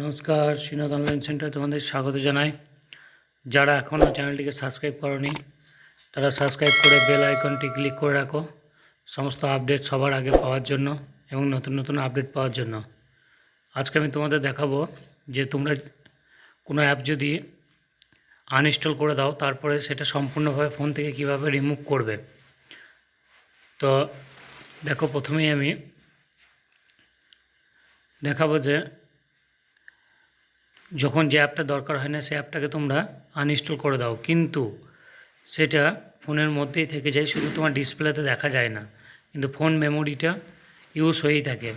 নমস্কার, Srinath online centre তোমাদের স্বাগত জানাই। যারা এখনও চ্যানেলটিকে সাবস্ক্রাইব করনি, তারা সাবস্ক্রাইব করে বেল আইকনটি ক্লিক করে রাখো। সমস্ত আপডেট সবার আগে পাওয়ার জন্য এবং নতুন নতুন আপডেট পাওয়ার জন্য। আজকে আমি তোমাদের দেখাবো যে তোমরা কোনো অ্যাপ যদি আনইনস্টল করে দাও, তারপরে সেটা সম্পূর্ণভাবে ফোন থেকে কীভাবে রিমুভ করবে। তো দেখো, প্রথমেই আমি দেখাবো যে যখন যে অ্যাপটা দরকার হয় না, সেই অ্যাপটাকে তোমরা আনইনস্টল করে দাও। কিন্তু সেটা ফোনের মধ্যেই থেকে যায়, শুধু তোমার ডিসপ্লেতে দেখা যায় না। কিন্তু ফোন মেমোরিটা ইউজ হয়েই থাকে।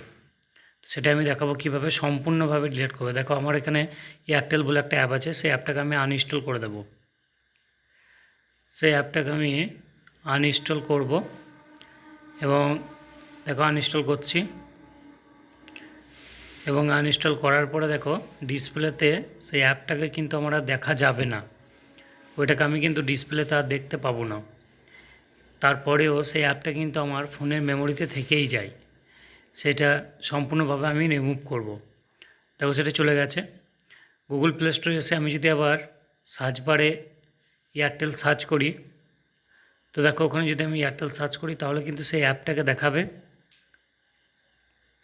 সেটা আমি দেখাবো কীভাবে সম্পূর্ণভাবে ডিলিট করবে। দেখো, আমার এখানে এয়ারটেল বলে একটা অ্যাপ আছে, সেই অ্যাপটাকে আমি আনইনস্টল করে দেবো। সেই অ্যাপটাকে আমি আনইনস্টল করব এবং দেখো আনইনস্টল করছি। এবং আনইনস্টল করার পরে দেখো ডিসপ্লেতে সেই অ্যাপটাকে কিন্তু আমার দেখা যাবে না। ওইটাকে আমি কিন্তু ডিসপ্লেতে আর দেখতে পাবো না। তারপরেও সেই অ্যাপটা কিন্তু আমার ফোনের মেমোরিতে থেকেই যায়। সেটা সম্পূর্ণভাবে আমি রিমুভ করব। দেখো, সেটা চলে গেছে। গুগল প্লে স্টোরে এসে আমি যদি আবার সার্চ বারে এয়ারটেল সার্চ করি, তো দেখো, ওখানে যদি আমি এয়ারটেল সার্চ করি, তাহলে কিন্তু সেই অ্যাপটাকে দেখাবে।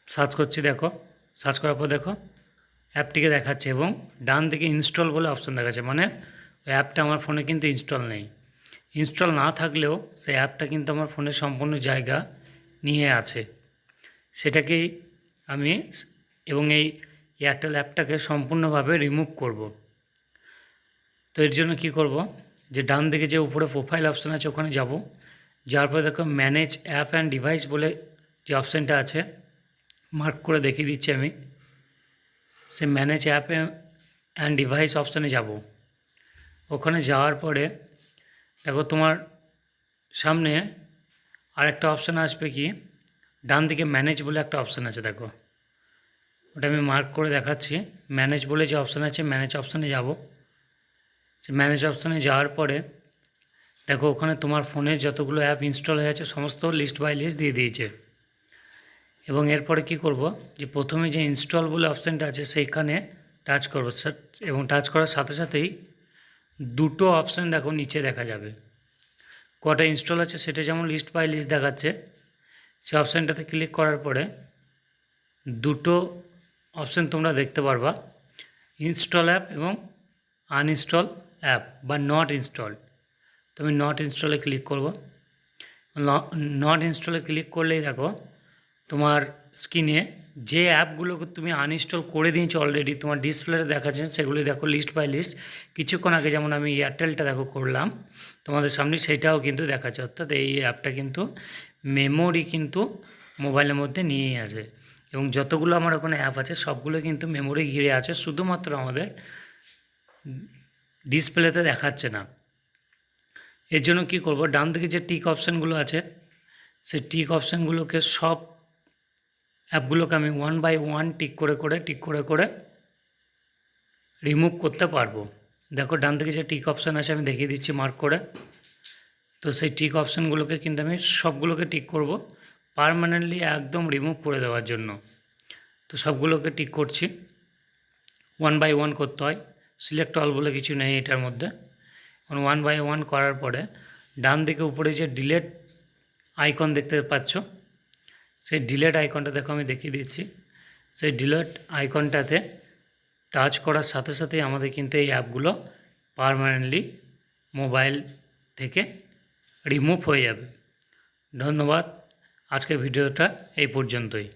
সার্চ করছি, দেখো। সার্চ করার পর দেখো অ্যাপটিকে দেখাচ্ছে এবং ডান দিকে ইনস্টল বলে অপশান দেখাচ্ছে। মানে ওই অ্যাপটা আমার ফোনে কিন্তু ইনস্টল নেই। ইনস্টল না থাকলেও সেই অ্যাপটা কিন্তু আমার ফোনের সম্পূর্ণ জায়গা নিয়ে আছে। সেটাকেই আমি এবং এই এয়ারটেল অ্যাপটাকে সম্পূর্ণভাবে রিমুভ করব। তো এর জন্য কি করব? যে ডান দিকে যে উপরে প্রোফাইল অপশান আছে, ওখানে যাব। যার পরে দেখো ম্যানেজ অ্যাপ অ্যান্ড ডিভাইস বলে যে অপশানটা আছে মার্ক করে দেখিয়ে দিচ্ছি আমি। সে ম্যানেজ অ্যাপ অ্যান্ড ডিভাইস অপশানে যাব। ওখানে যাওয়ার পরে দেখো তোমার সামনে আরেকটা অপশান আসবে কি? ডান দিকে ম্যানেজ বলে একটা অপশান আছে দেখো। ওটা আমি মার্ক করে দেখাচ্ছি। ম্যানেজ বলে যে অপশান আছে ম্যানেজ অপশানে যাব। সে ম্যানেজ অপশানে যাওয়ার পরে দেখো ওখানে তোমার ফোনে যতগুলো অ্যাপ ইনস্টল হয়ে আছে, সমস্ত লিস্ট বাই লিস্ট দিয়ে দিয়েছে। এবং এরপরে কি করব? যে প্রথমে যে ইনস্টল বলে অপশানটা আছে, সেইখানে টাচ করব। এবং টাচ করার সাথে সাথেই দুটো অপশান দেখো নিচে দেখা যাবে। কটা ইনস্টল আছে সেটা যেমন লিস্ট বাই লিস্ট দেখাচ্ছে, সে অপশানটাতে ক্লিক করার পরে দুটো অপশান তোমরা দেখতে পারবা। ইনস্টল অ্যাপ এবং আনইনস্টল অ্যাপ বা নট ইনস্টল তো আমি নট ইনস্টলে ক্লিক করব। নট ইনস্টলে ক্লিক করলেই দেখো তোমার স্ক্রিনে যে অ্যাপগুলোকে তুমি আনইনস্টল করে দিয়েছ অলরেডি তোমার ডিসপ্লেতে দেখাচ্ছে সেগুলি দেখো লিস্ট বাই লিস্ট কিছুক্ষণ আগে যেমন আমি এয়ারটেলটা দেখো করলাম, তোমাদের সামনে সেটাও কিন্তু দেখাচ্ছে। অর্থাৎ এই অ্যাপটা কিন্তু মেমোরি কিন্তু মোবাইলের মধ্যে নিয়েই আছে। এবং যতগুলো আমার ওখানে অ্যাপ আছে, সবগুলো কিন্তু মেমোরি ঘিরে আছে, শুধুমাত্র আমাদের ডিসপ্লেতে দেখাচ্ছে না। এর জন্য কি করব? ডান দিকে যে টিক অপশানগুলো আছে, সেই টিক অপশানগুলোকে সব অ্যাপগুলোকে আমি ওয়ান বাই ওয়ান টিক করে করে টিক করে করে রিমুভ করতে পারব। দেখো, ডান দিকে যে টিক অপশান আছে, আমি দেখিয়ে দিচ্ছি মার্ক করে। তো সেই টিক অপশানগুলোকে কিন্তু আমি সবগুলোকে টিক করব পারমানেন্টলি একদম রিমুভ করে দেওয়ার জন্য। তো সবগুলোকে টিক করছি। ওয়ান বাই ওয়ান করতে হয়। সিলেক্ট অল বলে কিছু নেই এটার মধ্যে। ওয়ান বাই ওয়ান করার পরে, ডান দিকে উপরে যে ডিলেট আইকন দেখতে পাচ্ছ সেই ডিলেট আইকনটা দেখো আমি দেখিয়ে দিচ্ছি। সেই ডিলেট আইকনটাতে টাচ করার সাথে সাথেই আমাদের কিন্তু এই অ্যাপগুলো পারমানেন্টলি মোবাইল থেকে রিমুভ হয়ে যাবে। ধন্যবাদ। আজকের ভিডিওটা এই পর্যন্তই।